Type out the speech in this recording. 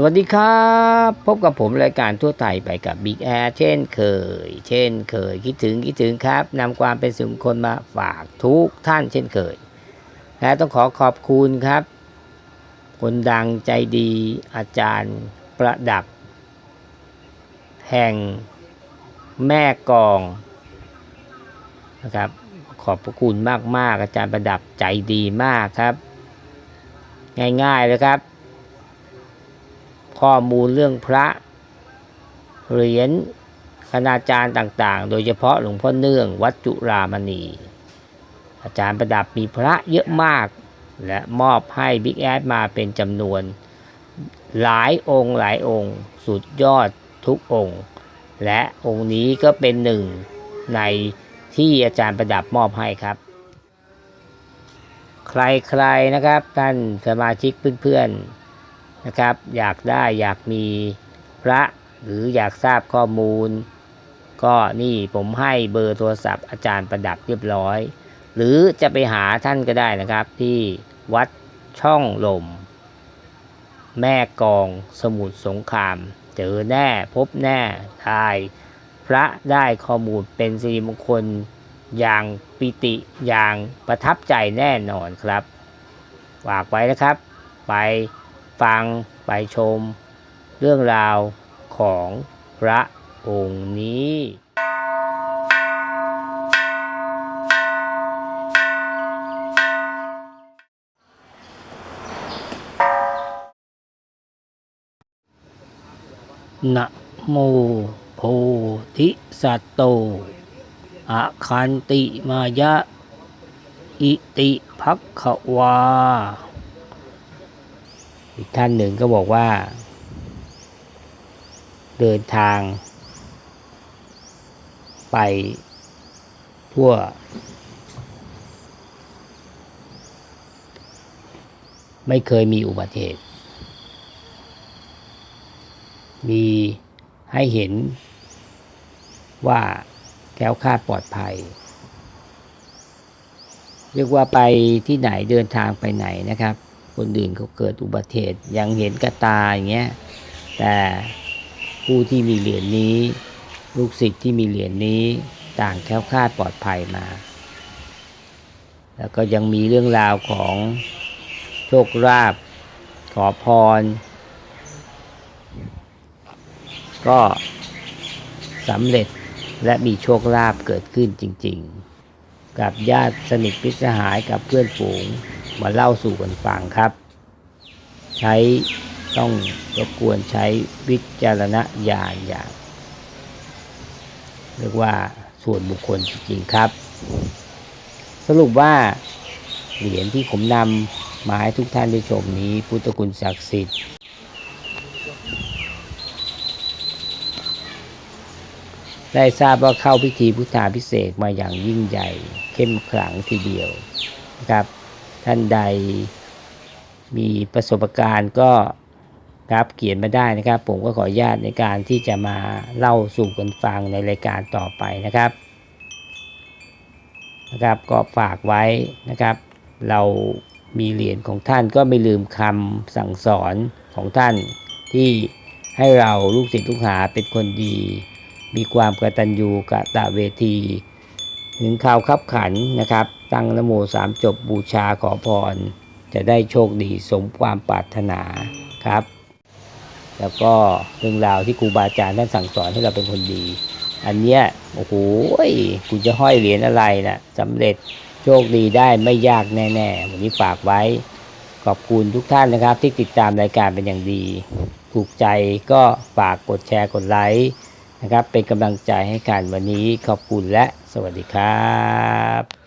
สวัสดีครับ พบกับผมรายการทั่วไทยไปกับ Big Air เช่นเคย เช่นเคย คิดถึงคิดถึงครับนำความเป็นสุขคนมาฝากทุกท่านเช่นเคย และต้องขอขอบคุณครับ คนดังใจดีอาจารย์ประดับ แห่งแม่กองนะครับ ขอบพระคุณมาก ๆ อาจารย์ประดับใจดีมากครับ ง่ายๆเลยครับ ข้อมูลเรื่องพระเหรียญคณาจารย์ต่างๆ โดยเฉพาะหลวงพ่อเนื่องวัดจุรามณี อาจารย์ประดับมีพระเยอะมาก และมอบให้บิ๊กแอดมาเป็นจำนวน หลายองค์หลายองค์ สุดยอดทุกองค์ และองค์นี้ก็เป็นหนึ่งในที่อาจารย์ประดับมอบให้ครับ ใครๆนะครับท่านสมาชิกเพื่อนๆ นะครับ อยากได้อยากมีพระหรืออยากทราบข้อมูล ก็นี่ผมให้เบอร์โทรศัพท์อาจารย์ประดับเรียบร้อย หรือจะไปหาท่านก็ได้นะครับ ที่วัดช่องลม แม่กองสมุทรสงคราม เจอแน่พบแน่ทายพระได้ข้อมูลเป็นสิริมงคลอย่างปิติอย่างประทับใจแน่นอนครับ ฝากไว้นะครับ ไป ฟังไปชม เรื่องราวของพระองค์นี้นะโมโพธิสัตโตอะคันติมายะ อิติภักขวา อีกท่านหนึ่งก็บอกว่า เดินทาง ไปทั่ว ไม่เคยมีอุบัติเหตุ มีให้เห็นว่าแคล้วคาดปลอดภัย เรียกว่าไปที่ไหนเดินทางไปไหนนะครับ คนอื่นเขาเกิดอุบัติเหตุยังเห็นกระตาอย่างเงี้ยแต่ผู้ที่มีเหรียญนี้ ลูกศิษย์ที่มีเหรียญนี้ต่างแคล้วคลาดปลอดภัยมา แล้วก็ยังมีเรื่องราวของโชคลาภขอพร ก็สำเร็จและมีโชคลาภเกิดขึ้นจริง ๆ กับญาติสนิทพิสหายกับเพื่อนฝูง มาเล่าสู่กันฟังครับ ใช้ต้องรบกวนใช้วิจารณญาณอย่างเรียกว่าส่วนบุคคลจริงๆครับ สรุปว่าเหรียญที่ผมนำมาให้ทุกท่านได้ชมนี้ พุทธคุณศักดิ์สิทธิ์ ได้ทราบว่าเข้าพิธีพุทธาพิเศษมาอย่างยิ่งใหญ่ เข้มขลังทีเดียวนะครับ ท่านใดมีประสบการณ์ก็ครับเขียนมาได้นะครับ ผมก็ขออนุญาตในการที่จะมาเล่าสู่กันฟังในรายการต่อไปนะครับนะครับ ก็ฝากไว้นะครับ เรามีเหรียญของท่านก็ไม่ลืมคำสั่งสอนของท่าน ที่ให้เราลูกศิษย์ลูกหาเป็นคนดี มีความกตัญญูกะตะเวทีถึงข่าวขับขันนะครับ ตั้งนโมสามจบบูชาขอพร จะได้โชคดีสมความปรารถนาครับ แล้วก็เรื่องราวที่ครูบาอาจารย์ท่านสั่งสอนให้เราเป็นคนดี อันเนี้ยโอ้โหคุณจะห้อยเหรียญอะไรนะ่ะสำเร็จโชคดีได้ไม่ยากแน่ๆวันนี้ฝากไว้ ขอบคุณทุกท่านนะครับ ที่ติดตามรายการเป็นอย่างดี ถูกใจก็ฝากกดแชร์กดไลค์นะครับเป็นกำลังใจให้กันวันนี้ขอบคุณและสวัสดีครับ